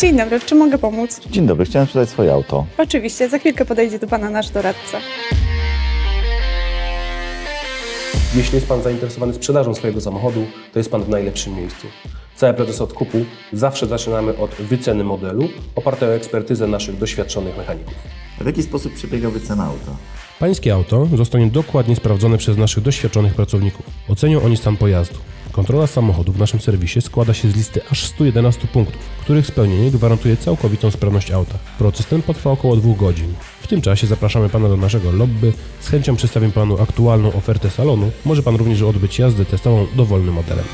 Dzień dobry, w czym mogę pomóc? Dzień dobry, chciałem sprzedać swoje auto. Oczywiście, za chwilkę podejdzie do Pana nasz doradca. Jeśli jest Pan zainteresowany sprzedażą swojego samochodu, to jest Pan w najlepszym miejscu. Cały proces odkupu zawsze zaczynamy od wyceny modelu opartej o ekspertyzę naszych doświadczonych mechaników. W jaki sposób przebiega wycena auta? Pańskie auto zostanie dokładnie sprawdzone przez naszych doświadczonych pracowników. Ocenią oni stan pojazdu. Kontrola samochodu w naszym serwisie składa się z listy aż 111 punktów, których spełnienie gwarantuje całkowitą sprawność auta. Proces ten potrwa około dwóch godzin. W tym czasie zapraszamy Pana do naszego lobby, z chęcią przedstawię Panu aktualną ofertę salonu. Może Pan również odbyć jazdę testową dowolnym modelem.